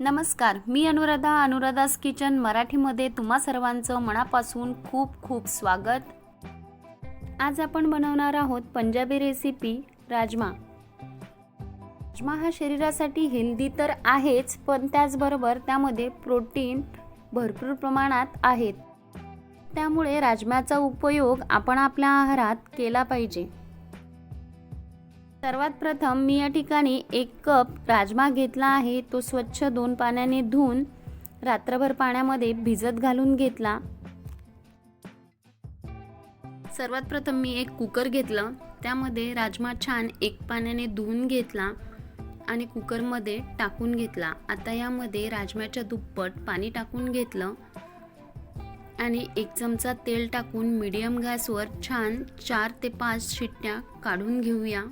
नमस्कार मी अनुराधा अनुराधास किचन मराठीमध्ये तुम्हा सर्वांचं मनापासून खूप खूप स्वागत. आज आपण बनवणार आहोत पंजाबी रेसिपी राजमा. राजमा हा शरीरासाठी हेल्दी तर आहेच पण त्याचबरोबर त्यामध्ये प्रोटीन भरपूर प्रमाणात आहेत. त्यामुळे राजम्याचा उपयोग आपण आपल्या आहारात केला पाहिजे. सर्वात प्रथम मी या ठिकाणी एक कप राजमा घेतला आहे. तो स्वच्छ दोन पाण्याने धुवून रात्रभर पाण्यामध्ये भिजत घालून घेतला. सर्वात प्रथम मी एक कुकर घेतलं. त्यामध्ये राजमा छान एक पाण्याने धुवून घेतला आणि कुकरमध्ये टाकून घेतला. आता यामध्ये राजम्याच्या दुप्पट पाणी टाकून घेतलं आणि एक चमचा तेल टाकून मीडियम गॅसवर छान चार ते पाच शिट्ट्या काढून घेऊया.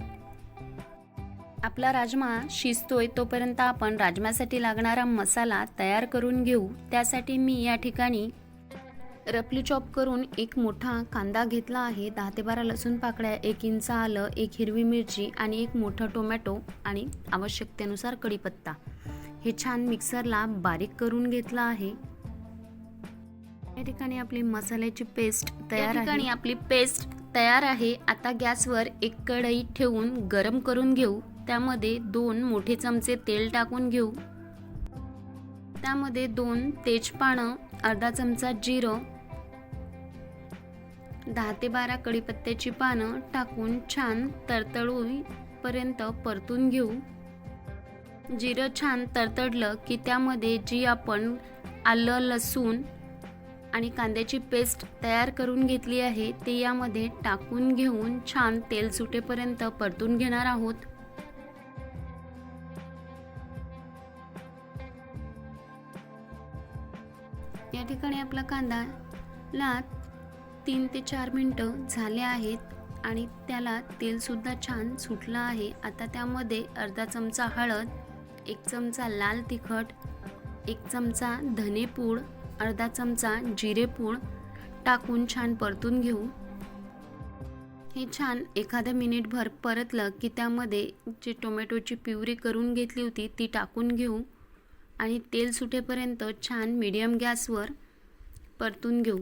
आपला राजमा शिजतोय तोपर्यंत आपण राजम्यासाठी लागणारा मसाला तयार करून घेऊ. त्यासाठी मी या ठिकाणी रफली चॉप करून एक मोठा कांदा घेतला आहे. दहा ते बारा लसूण पाकळ्या एक इंच आलं एक हिरवी मिरची आणि एक मोठा टोमॅटो आणि आवश्यकतेनुसार कढीपत्ता. हे छान मिक्सरला बारीक करून घेतलं आहे. या ठिकाणी आपली मसाल्याची पेस्ट तयार ठिकाणी आपली पेस्ट तयार आहे. आता गॅसवर एक कढई ठेवून गरम करून घेऊ. त्यामध्ये दोन मोठे चमचे तेल टाकून घेऊ. त्यामध्ये दोन तेजपानं अर्धा चमचा जिरं दहा ते बारा कढीपत्त्याची पानं टाकून छान तडतडूपर्यंत परतून घेऊ. जिरं छान तडतडलं की त्यामध्ये जी आपण आलं लसूण आणि कांद्याची पेस्ट तयार करून घेतली आहे ते यामध्ये टाकून घेऊन छान तेल सुटेपर्यंत परतून घेणार आहोत. ठिकाणी आपला कांदा ला तीन ते चार मिनटं झाले आहेत आणि त्याला तेलसुद्धा छान सुटलं आहे. आता त्यामध्ये अर्धा चमचा हळद एक चमचा लाल तिखट एक चमचा धनेपूड अर्धा चमचा जिरेपूड टाकून छान परतून घेऊ. हे छान एखाद्या मिनिटभर परतलं की त्यामध्ये जे टोमॅटोची प्युरी करून घेतली होती ती टाकून घेऊ. आणि तेल सुटेपर्यंत छान मीडियम गॅसवर परतून घेऊ.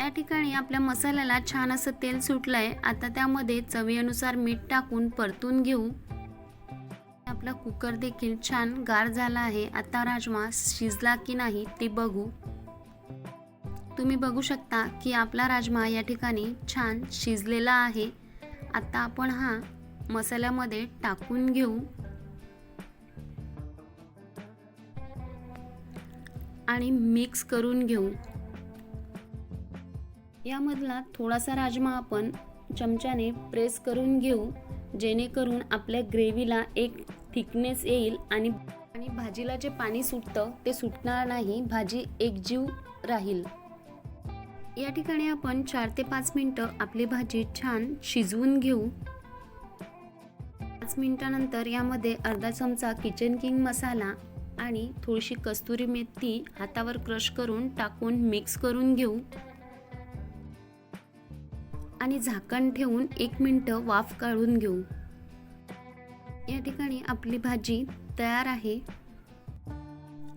या ठिकाणी आपल्या मसाल्याला छान असं तेल सुटलं आहे आता त्यामध्ये चवीनुसार मीठ टाकून परतून घेऊ. आपला कुकर देखील छान गार झाला आहे. आता राजमा शिजला की नाही ते बघू. तुम्ही बघू शकता की आपला राजमा या ठिकाणी छान शिजलेला आहे. आता आपण हा मसाल्यामध्ये टाकून घेऊ. आणि मिक्स करून घेऊ. यामधला थोडासा राजमा आपण चमच्याने प्रेस करून घेऊ जेणेकरून आपल्या ग्रेव्हीला एक थिकनेस येईल आणि आणि भाजीला जे पाणी सुटतं ते सुटणार नाही भाजी एकजीव राहील. या ठिकाणी आपण चार ते पाच मिनटं आपली भाजी छान शिजवून घेऊ. पाच मिनटानंतर यामध्ये अर्धा चमचा किचन किंग मसाला आणि थोडीशी कस्तुरी मेथी हातावर क्रश करून टाकून मिक्स करून घेऊ. आणि झाकण ठेवून एक मिनटं वाफ काढून घेऊ. या ठिकाणी आपली भाजी तयार आहे.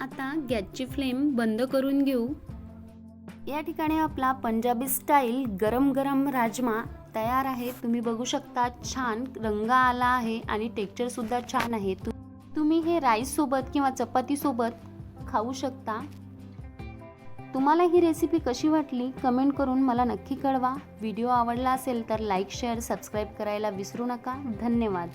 आता गॅसची फ्लेम बंद करून घेऊ. या ठिकाणी आपला पंजाबी स्टाईल गरम गरम राजमा तयार आहे. तुम्ही बघू शकता छान रंग आला आहे आणि टेक्चरसुद्धा छान आहे. तु तुम्ही हे राईससोबत किंवा चपातीसोबत खाऊ शकता. तुम्हाला ही रेसिपी कशी वाटली कमेंट करून मला नक्की कळवा. व्हिडिओ आवडला असेल तर लाईक शेअर सबस्क्राईब करायला विसरू नका. धन्यवाद.